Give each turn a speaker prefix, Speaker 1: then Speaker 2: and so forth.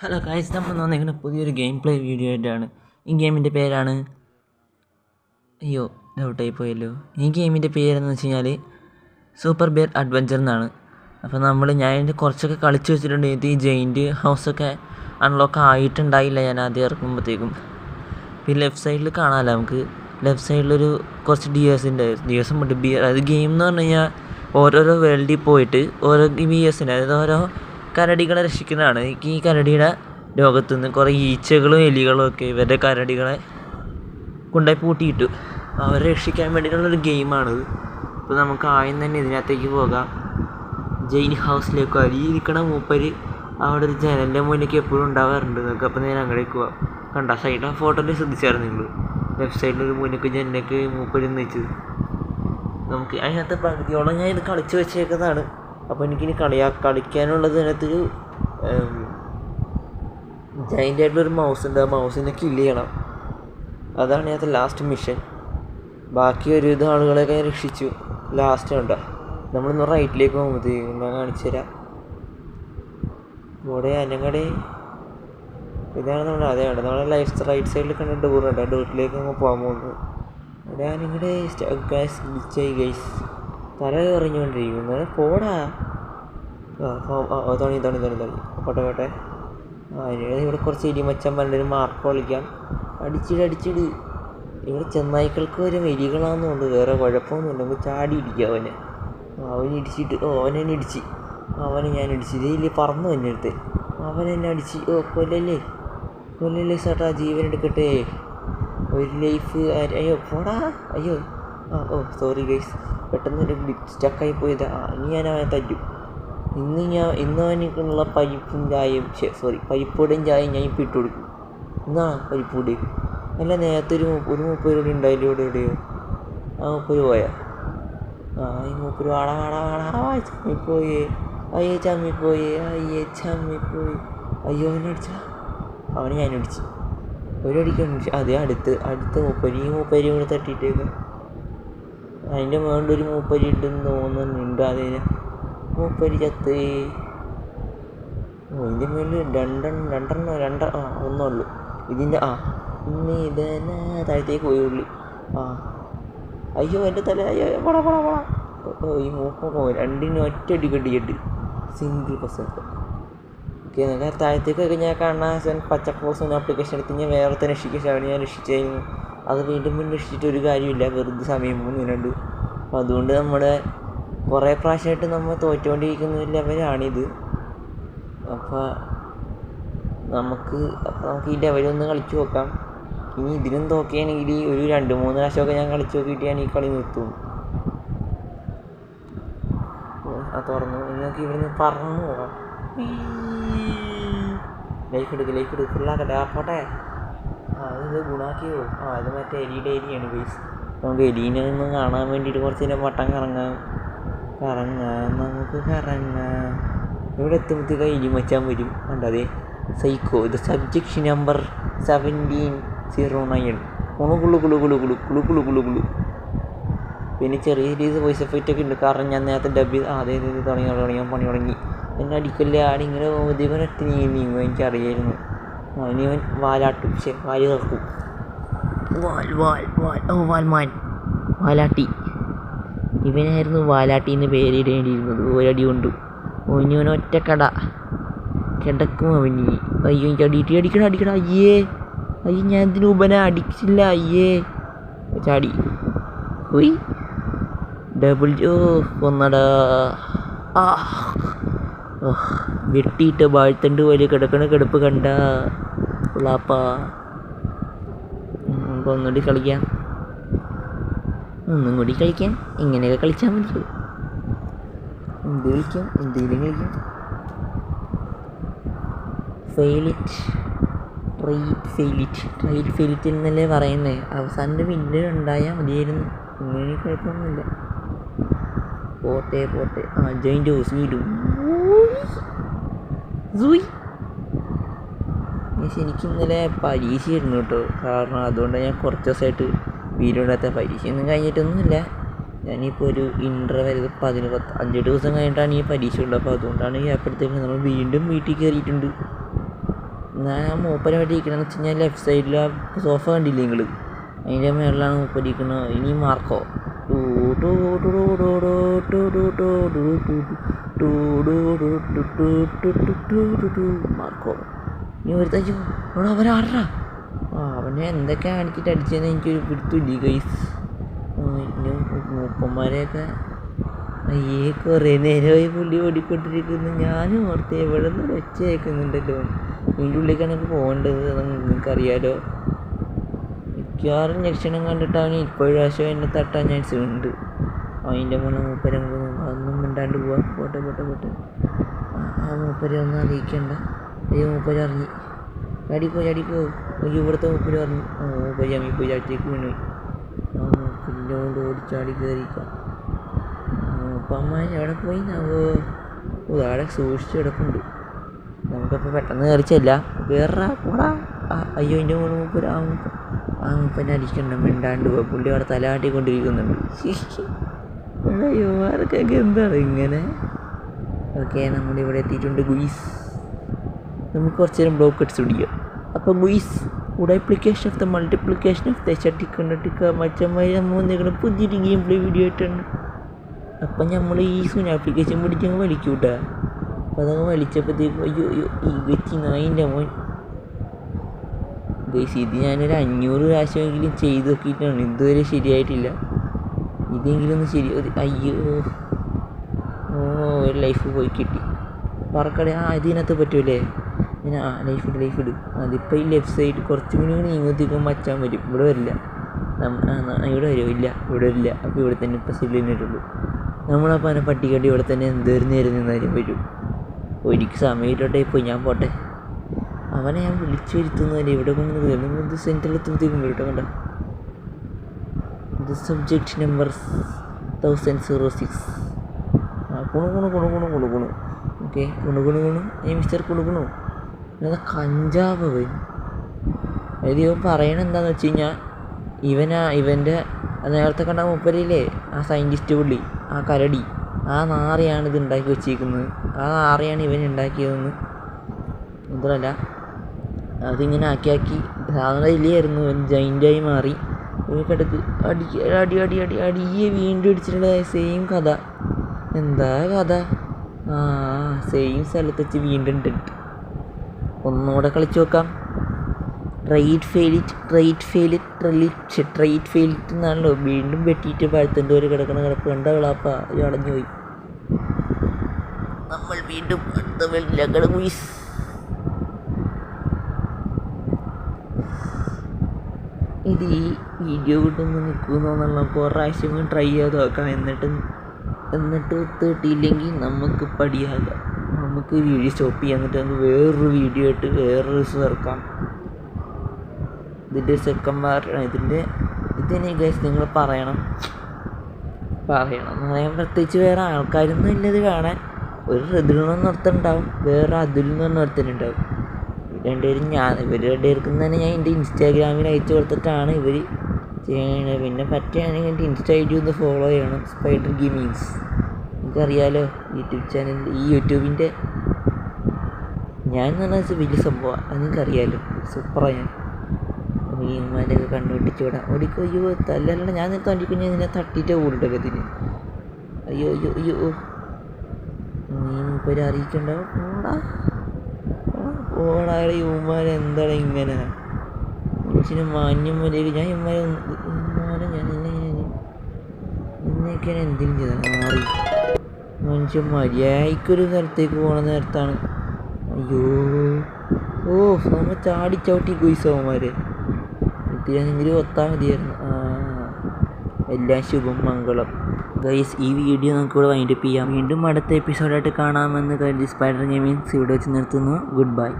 Speaker 1: Hello കായസ് നമ്മൾ വന്നിരിക്കുന്ന പുതിയൊരു ഗെയിം പ്ലേ വീഡിയോ ആയിട്ടാണ് ഈ ഗെയിമിന്റെ പേരാണ് അയ്യോ ഡൗട്ടായി പോയല്ലോ. ഈ ഗെയിമിന്റെ പേരെന്ന് വെച്ച് കഴിഞ്ഞാൽ സൂപ്പർ ബിയർ അഡ്വഞ്ചർ എന്നാണ്. അപ്പോൾ നമ്മൾ ഞാൻ ഇതിന്റെ കുറച്ചൊക്കെ കളിച്ച് വെച്ചിട്ടുണ്ട്. ഈ ജെയിന്റ് ഹൗസൊക്കെ അൺലോക്ക് ആയിട്ടുണ്ടായില്ല ഞാൻ ആദ്യം ഇറക്കുമ്പോഴത്തേക്കും പിന്നെ ലെഫ്റ്റ് സൈഡിൽ കാണാമല്ലോ നമുക്ക്. ലെഫ്റ്റ് സൈഡിലൊരു കുറച്ച് ഡി ഉണ്ട്. എസ് ഉണ്ട്. ബിയർ അതായത് ഗെയിം എന്ന് പറഞ്ഞു കഴിഞ്ഞാൽ ഓരോരോ വേൾഡിൽ പോയിട്ട് ഓരോ ബി എസിന്റെ അതായത് ഓരോ കരടികളെ രക്ഷിക്കുന്നതാണ്. ഈ കരടിയുടെ രോഗത്തു നിന്ന് കുറേ ഈച്ചകളും എലികളും ഒക്കെ ഇവരുടെ കരടികളെ കൊണ്ടുപോയി പൂട്ടിയിട്ടു. അവരെ രക്ഷിക്കാൻ വേണ്ടിയിട്ടുള്ളൊരു ഗെയിമാണിത് അപ്പോൾ നമുക്ക് ആദ്യം തന്നെ ഇതിനകത്തേക്ക് പോകാം. ജെയിൻ ഹൗസിലേക്ക് ഈ ഇരിക്കണ മൂപ്പര് അവിടെ ഒരു ജനലിന്റെ മുന്നിലേക്ക് എപ്പോഴും ഉണ്ടാവാറുണ്ട്. നിങ്ങൾക്ക് അപ്പോൾ ഞാൻ അങ്ങോട്ടേക്ക് പോവാം. കണ്ട? സൈഡ് ആ ഫോട്ടോയിൽ ശ്രദ്ധിച്ചായിരുന്നു നിങ്ങൾ. ലെഫ്റ്റ് സൈഡിൽ ഒരു മുന്നിലേക്ക് ജനലിലേക്ക് മൂപ്പര് വെച്ചത് നമുക്ക് അതിനകത്ത് പകുതിയോളം ഞാൻ ഇത് കളിച്ച് വെച്ചേക്കുന്നതാണ്. അപ്പോൾ എനിക്കിനി കളിയാ കളിക്കാനുള്ളത് അതിനകത്തൊരു ജയിന്റ് ആയിട്ടുള്ളൊരു മൗസ് ഉണ്ട്. ആ മൗസിനെ കിൽ ചെയ്യണം. അതാണ് ഇതിനകത്ത് ലാസ്റ്റ് മിഷൻ ബാക്കി ഒരുവിധ ആളുകളെയൊക്കെ ഞാൻ രക്ഷിച്ചു. ലാസ്റ്റ് കണ്ടോ നമ്മളിന്ന് റൈറ്റിലേക്ക് പോകുമ്പോഴത്തേക്കും ഞാൻ കാണിച്ചു തരാം. ഇവിടെ അനങ്ങടെ. ഇതാണ് നമ്മൾ അതേ ഉണ്ട് നമ്മുടെ ലൈഫ് റൈറ്റ് സൈഡിൽ കണ്ട ഡോറുണ്ട് ആ ഡോറിലേക്ക് നമ്മൾ പോകാൻ പോകുന്നത്. ഇവിടെ അനങ്ങടെ. ഗൈസ് ഗൈസ് തല എറിഞ്ഞുകൊണ്ടിരിക്കുന്നത് പോടാ. തോണി തോണി തോണി തോണി. പോട്ടെ പോട്ടെ. ആ ഇവിടെ കുറച്ച് ഇടിമച്ചന്മാരുടെ ഒരു മാർക്ക് കളിക്കാം. അടിച്ചിട് അടിച്ചിട്. ഇവിടെ ചെന്നായ്ക്കൾക്ക് ഒരു എലികളാണെന്നുണ്ട് വേറെ കുഴപ്പമൊന്നുമില്ല നമുക്ക് ചാടി ഇടിക്കുക അവനെ. അവൻ ഇടിച്ചിട്ട് ഓ അവനെ ഇടിച്ച്. അവനെ ഞാൻ ഇടിച്ച്. ഇതേ പറന്നു എന്റെ അടുത്ത്. അവൻ എന്നെ അടിച്ച്. ഓ കൊല്ലല്ലേ? കൊല്ലല്ലേ ചേട്ടാ ജീവൻ എടുക്കട്ടെ? ഒരു ലൈഫ് അയ്യോ പോടാ. അയ്യോ. ആ ഓ സോറി ഗൈസ് പെട്ടെന്ന് ഒരു സ്റ്റക്കായി പോയത്. ആ ഇനി ഞാൻ അവനെ തല്ലും. ഇന്ന് ഞാൻ ഇന്ന് അവനുള്ള പരിപ്പും ചായയും സോറി പരിപ്പൂടെയും ചായയും ഞാൻ ഇപ്പം ഇട്ട് കൊടുക്കും. എന്നാ പരിപ്പൂടെ അല്ല നേരത്തെ ഒരു ഒരു മുപ്പത് രൂപ ഉണ്ടായില്ല ഇവിടെ എവിടെയോ ആ മുപ്പത് പോയാ? ആ ഈ മുപ്പത് ആടാ ആടാ ആടാ ആ ചമ്മിപ്പോയേ. അയ്യേ ചമ്മിപ്പോയേ. അയ്യേ ചമ്മിപ്പോയി. അയ്യോ അവനെ അടിച്ചാ. അവനെ ഞാൻ അടിച്ചു. ഒരു അടിക്കാൻ അതെ അടുത്ത് അടുത്ത് മുപ്പരി. മുപ്പരി കൂടെ തട്ടിയിട്ടേക്ക്. അതിന്റെ മുകളിൽ ഒരു മൂപ്പരി ഉണ്ടെന്ന് തോന്നുന്നുണ്ട്. അതിന് മൂപ്പരി ചത്ത്. ഓ ഇതിന്റെ മുകളിൽ രണ്ടെണ്ണം രണ്ടെണ്ണം രണ്ട ആ ഒന്നുള്ളൂ ഇതിന്റെ ആ ഇന്ന് ഇതന താഴത്തേക്ക് പോയി ഉള്ളി. ആ. അയ്യോ എന്റെ തല അയ്യോ പട പട പട. ഈ മൂപ്പ രണ്ടിനും ഒറ്റ അടി കെട്ടിയിട്ട് സിംഗിൾ പെർസെന്റ് ഓക്കെ നിങ്ങൾക്ക് താഴത്തേക്കൊക്കെ ഞാൻ കാണാൻ പച്ച എന്ന ആപ്ലിക്കേഷൻ എടുത്ത് ഞാൻ വേറെ തന്നെ രക്ഷിക്കാൻ ഞാൻ രക്ഷിച്ചായിരുന്നു അത് വീണ്ടും വീണ്ടും രക്ഷിച്ചിട്ട് ഒരു കാര്യമില്ല. വെറുതെ സമയം മൂന്നിനുണ്ട് അപ്പോൾ അതുകൊണ്ട് നമ്മുടെ കുറേ പ്രാവശ്യമായിട്ട് നമ്മൾ തോറ്റുകൊണ്ടിരിക്കുന്ന ഒരു ലെവലാണിത് അപ്പോൾ നമുക്ക് അപ്പോൾ നമുക്ക് ഈ ലെവലൊന്ന് കളിച്ച് നോക്കാം. ഇനി ഇതിനും തോക്കുകയാണെങ്കിൽ ഒരു രണ്ട് മൂന്ന് പ്രാവശ്യമൊക്കെ ഞാൻ കളിച്ച് നോക്കിയിട്ട് ഞാൻ ഈ കളി നിർത്തും ആ തുറന്നു. നിങ്ങൾക്ക് ഇവിടുന്ന് പറന്നു പോകാം. ലൈഫ് എടുക്ക് ലൈഫ് എടുക്ക്. ഫുള്ളാക്കട്ടെ. ആ പോട്ടെ ആ ഇത് ഗുണാക്കിയോ ആ അത് മറ്റേ എലിയുടെ ഏരിയയാണ് ബേസ് നമുക്ക് എലീനെ ഒന്ന് കാണാൻ വേണ്ടിയിട്ട് കുറച്ച് നേരം വട്ടം കറങ്ങാം. കറങ്ങാം നമുക്ക് കറങ്ങാം. ഇവിടെ എത്തുമ്പോഴത്തേക്ക് എലി മച്ചാൻ വരും. കണ്ടതേ സൈക്കോ ഇത് subjection number seventeen zero nine Kullu കുളു കുളു കുളു കുളു കുളു കുളു കുളു കുളു. പിന്നെ ചെറിയ രീതിയിൽ വോയിസ് എഫക്റ്റ് ഒക്കെ ഉണ്ട്. കാരണം ഞാൻ നേരത്തെ ഡബ് അതെ തുടങ്ങി തുടങ്ങി പണി തുടങ്ങി. എന്നെ അടിക്കല്ലേ? ആടിങ്ങനെ ഒറ്റ നീങ്ങി നീങ്ങും എനിക്കറിയായിരുന്നു. ഇനി വാലാട്ടു പക്ഷെ വാൽ തുറക്കും വാൽ വാൽ വാൽ. ഓ വാൽമാൻ. വാലാട്ടി. ഇവനായിരുന്നു വാലാട്ടി എന്ന് പേരിടേണ്ടിയിരുന്നത്. ഒരടി കൊണ്ട്. ഓനിവൻ ഒറ്റ കട. കിടക്കും അവന് അയ്യോ എനിക്ക് അടിയിട്ട് അടിക്കണം അടിക്കണം? അയ്യേ. അയ്യോ ഞാൻ ഇതിന് ഉപന അടിച്ചില്ല. അയ്യേ. ചാടി. പോയി ഡബിൾ ജോ കൊന്നടാ ആ. വെട്ടിയിട്ട് വാഴ്ത്തണ്ട് പോലെ കിടക്കണ കിടപ്പ് കണ്ട. ഉള്ളാപ്പാ നമുക്ക് ഒന്നുകൂടി കളിക്കാം. ഒന്നും കൂടി കളിക്കാം. ഇങ്ങനെയൊക്കെ കളിച്ചാൽ മതി. എന്ത് കളിക്കാം എന്തെങ്കിലും കളിക്കാം. ഫെയിലിറ്റ് ട്രൈറ്റ് ഫെയിലിറ്റ് ട്രൈറ്റ് ഫെയിലിറ്റ് എന്നല്ലേ പറയുന്നത് അവസാനം വിന്നർ ഉണ്ടായാൽ മതിയായിരുന്നു. ഇങ്ങനെ കുഴപ്പമൊന്നുമില്ല. പോട്ടെ പോട്ടെ. ആ ജോയിന്റ് ഹോസ് വീടും മീൻസ് എനിക്ക് ഇന്നലെ പരീക്ഷയായിരുന്നു കേട്ടോ കാരണം അതുകൊണ്ട് ഞാൻ കുറച്ച് ദിവസമായിട്ട് വീഡിയോ ഇടാത്ത പരീക്ഷയൊന്നും കഴിഞ്ഞിട്ടൊന്നുമില്ല ഞാനിപ്പോൾ ഒരു ഇന്റർവെൽ പതിന് പത്ത് അഞ്ചെട്ട് ദിവസം കഴിഞ്ഞിട്ടാണ് ഈ പരീക്ഷ ഉള്ളത് അപ്പോൾ അതുകൊണ്ടാണ് ഈ അപ്പോഴത്തേക്ക് നമ്മൾ വീണ്ടും വീട്ടിൽ കയറിയിട്ടുണ്ട് ഞാൻ മൂപ്പനെ വേണ്ടി ഇരിക്കണമെന്ന് വെച്ച് കഴിഞ്ഞാൽ ലെഫ്റ്റ് സൈഡിൽ ആ സോഫ കണ്ടില്ലേ നിങ്ങൾ അതിന്റെ മേളിലാണ് മൂപ്പരിക്കുന്നത് ഇനി മാർക്കോ മാർക്കോ ഇനി ഒരു തയ്യോ അവിടെ അവരാടാ ആ അവനെ എന്തൊക്കെ കാണിച്ചിട്ട് അടിച്ചതെന്ന് എനിക്കൊരു പിടുത്തില്ല ഗൈസ് ഇനി മൂപ്പന്മാരെയൊക്കെ അയ്യേ കുറേ നേരമായി പുള്ളി ഓടിക്കൊണ്ടിരിക്കുന്നു. ഞാനും ഓർത്ത് എവിടെ നിന്ന് ഒച്ച കേൾക്കുന്നുണ്ടല്ലോ. ഇതിന്റെ ഉള്ളിലേക്കാണ് എനിക്ക് പോകേണ്ടത് നിങ്ങൾക്കറിയാലോ. മിക്കവാറും ലക്ഷണം കണ്ടിട്ട് അവന് ഇപ്പോഴും ആശയം എന്നെ തട്ടാൻ ചാൻസ് ഉണ്ട് അതിന്റെ മുന്നേ മൂപ്പരെ അതൊന്നും മിണ്ടാണ്ട് പോവാം. പോട്ടെ പോട്ടെ പോട്ടെ. ആ മൂപ്പരെ ഒന്നും അറിയിക്കണ്ട. അയ്യോ മൂപ്പര് അറിഞ്ഞ് ചാടിക്കോ ചാടിക്കോ അയ്യോ ഇവിടുത്തെ മൂപ്പര് ഇറങ്ങി. മൂപ്പര് അമ്മി പോയി ചാടിച്ചേക്ക് വീണു ആ മൂപ്പരിന്റെ കൊണ്ട് ഓടിച്ചാടി കയറിക്കാം മൂപ്പന്മാർ എവിടെ പോയി. നാവോ അവിടെ സൂക്ഷിച്ച് കിടക്കുന്നുണ്ട് നമുക്കപ്പോൾ പെട്ടെന്ന് കയറിച്ചല്ല വേറെ പോടാ. അയ്യോ എന്റെ മോൾ മൂപ്പര്. ആ മൂപ്പ ആ മൂപ്പനെ അടിക്കണ്ട. മിണ്ടാണ്ട് പോയി. പുള്ളി അവിടെ തലയാട്ടിക്കൊണ്ടിരിക്കുന്നുണ്ട് അയ്യോ ആർക്കൊക്കെ എന്താണ് ഇങ്ങനെ? ഓക്കെ നമ്മളിവിടെ എത്തിയിട്ടുണ്ട് ഗുയിസ്. നമുക്ക് കുറച്ച് നേരം ബ്ലോക്ക് അടിച്ച് പിടിക്കാം. അപ്പോൾ guys duplication of the multiplication of the ചട്ടിക്കണ്ടിക്ക നമ്മൾ വന്നിരിക്കുന്ന പുതിയൊരു ഗെയിം പ്ലേ വീഡിയോ ആയിട്ടാണ്. അപ്പം നമ്മൾ ഈ സൂന ആപ്ലിക്കേഷൻ പിടിച്ചങ്ങ് വലിക്കൂട്ടാ അപ്പം അതങ്ങ് വലിച്ചപ്പോഴത്തേക്കും അയ്യോ അയ്യോ ഈ വെച്ച് നായിന്റെ മോൻ ഗൈസ് ഇത് ഞാനൊരു അഞ്ഞൂറ് പ്രാവശ്യമെങ്കിലും ചെയ്ത് നോക്കിയിട്ടാണ്. ഇതുവരെ ശരിയായിട്ടില്ല. ഇതെങ്കിലും ഒന്ന് ശരി അയ്യോ. ഓ ഒരു ലൈഫ് പോയി കിട്ടി. പറക്കട ആ ഇതിനകത്ത് പറ്റൂലേ? ഇങ്ങനെ ആ ലൈഫ് ഇട് ലൈഫ് ഇട്. അതിപ്പോൾ ഈ ലെഫ്റ്റ് സൈഡ് കുറച്ചും കൂടി ഇങ്ങോട്ടേക്കും മച്ചാൻ വരും. ഇവിടെ വരില്ല. ഇവിടെ വരുമോ ഇല്ല ഇവിടെ വരില്ല. അപ്പോൾ ഇവിടെ തന്നെ ഇപ്പോൾ സില്ലിന് വരുള്ളൂ. നമ്മളപ്പോൾ അതിനെ പട്ടിക്കാട്ടി ഇവിടെ തന്നെ എന്തോരം നേരം നിന്നാലും വരും. ഒരിക്കൽ സമയമില്ലോട്ടെ ഇപ്പോൾ ഞാൻ പോട്ടെ. അവനെ ഞാൻ വിളിച്ചു വരുത്തുന്നതല്ലേ ഇവിടെ കൊണ്ട് ഇത് സെന്ററിൽ എത്തുമ്പോഴത്തേക്കും കേട്ടോ കണ്ട? ഇത് subject number thousand zero six ആ കുണു കുണു കുണു കുണു കുണു കുണു. ഓക്കെ കുണു കുണു കുണു. ഏ മിസ്റ്റർ കുണു കുണു. എന്താ കഞ്ചാവ് അതായത് ഇവൻ പറയണ എന്താന്ന് വെച്ച് കഴിഞ്ഞാൽ ഇവനാ ഇവന്റെ നേരത്തെ കണ്ട മുപ്പരില്ലേ ആ സയന്റിസ്റ്റ് പുള്ളി ആ കരടി ആ നാറിയാണ് ഇത് ഉണ്ടാക്കി വെച്ചിരിക്കുന്നത് ആ നാറിയാണ് ഇവൻ ഉണ്ടാക്കിയതെന്ന് മാത്രമല്ല അതിങ്ങനെ ആക്കി ആക്കി സാധാരണ ഇല്ലായിരുന്നു. ജൈന്റായി മാറി. കിടക്ക് അടി അടി അടി അടി അടിയെ വീണ്ടും അടിച്ചിട്ടുള്ള സെയിം കഥ. എന്താ കഥ? ആ സെയിം സ്ഥലത്ത് വെച്ച് വീണ്ടും ടെന്റ് ഒന്നുകൂടെ കളിച്ചു നോക്കാം. Right fail it right fail it ട്രെലിറ്റ് try it fail it എന്നാണല്ലോ വീണ്ടും വെട്ടിയിട്ട് പഴുത്തന്റെ ഒരു കിടക്കണ കിടപ്പ് കണ്ട വിളാപ്പ അടഞ്ഞു പോയി. നമ്മൾ വീണ്ടും അടുത്ത വെള്ളിലക്കട കുയിസ്. ഇത് ഈ വീഡിയോ കിട്ടുമ്പോൾ നിൽക്കുമെന്നോ കുറേ പ്രാവശ്യം ട്രൈ ചെയ്ത് നോക്കാം. എന്നിട്ട് എന്നിട്ട് തേട്ടിയില്ലെങ്കിൽ നമുക്ക് പടിയാകാം. നമുക്ക് വീഡിയോ സ്റ്റോപ്പ് ചെയ്യാൻ എന്നിട്ട് നമുക്ക് വേറൊരു വീഡിയോ ആയിട്ട് വേറൊരു ദിവസം ഇറക്കാം. ഇതിന്റെ സെക്കൻഡ് പാർട്ട് ഇതിന്റെ ഇതിനെ ഗൈസ് നിങ്ങൾ പറയണം. പറയണം എന്ന് പറയാൻ പ്രത്യേകിച്ച് വേറെ ആൾക്കാരൊന്നും ഇല്ല ഇത് കാണാൻ. ഒരു ഋതുണെന്ന് ഒരുത്തനുണ്ടാവും വേറെ അതുൽ പറഞ്ഞ ഒരുത്തനുണ്ടാവും രണ്ടുപേരും ഞാൻ ഇവർ രണ്ടുപേർക്കും തന്നെ ഞാൻ എന്റെ ഇൻസ്റ്റാഗ്രാമിൽ അയച്ചു കൊടുത്തിട്ടാണ് ഇവർ ചെയ്യണത്. പിന്നെ പറ്റുകയാണെങ്കിൽ എന്റെ ഇൻസ്റ്റ ഐ ഡി ഒന്ന് ഫോളോ ചെയ്യണം. സ്പൈഡർ ഗെയിമിങ്സ് എനിക്കറിയാലോ യൂട്യൂബ് ചാനൽ ഈ യൂട്യൂബിന്റെ ഞാൻ എന്ന് പറഞ്ഞാൽ വലിയ സംഭവമാണ് അത് നിങ്ങൾക്കറിയാലോ സൂപ്പറാണ് ഞാൻ മീന്മാരൊക്കെ കണ്ടുപിടിച്ച് വിടാം ഓടിക്കോ അയ്യോ തല്ലല്ല ഞാൻ നേരത്തെ വണ്ടി ഞാൻ നിന്നെ തട്ടിയിട്ട് ഓടിട്ടൊക്കെ ഇതിന് അയ്യോ അയ്യോ അയ്യോ. നീ മൂപ്പര് അറിയിക്കണ്ടാവും ഓടാ ഓടാ യുവമാരെ എന്താണ് ഇങ്ങനെ? മനുഷ്യന് മാന്യം വരെയൊക്കെ ഞാൻ ഇമ്മാരെ ഇമ്മാരെ ഞാൻ നിന്നെ നിന്നെയൊക്കെയാണ് എന്തെങ്കിലും ചെയ്തത്. മാറി. മനുഷ്യൻ മര്യാദയ്ക്കൊരു സ്ഥലത്തേക്ക് പോണ നേരത്താണ്. അയ്യോ. ഓ നമ്മ ചാടി ചവിട്ടി കുയിസവന്മാരെ ഇതിലെങ്കിലും ഒത്താൽ മതിയായിരുന്നു. എല്ലാം ശുഭം മംഗളം. ഗൈസ് ഈ വീഡിയോ നമുക്കിവിടെ വൈൻഡപ്പ് ചെയ്യാം. വീണ്ടും അടുത്ത എപ്പിസോഡായിട്ട് കാണാമെന്ന് കരുതി സ്പൈഡർ ഗെയിമിങ്സ് ഇവിടെ വെച്ച് നിർത്തുന്നു. Good bye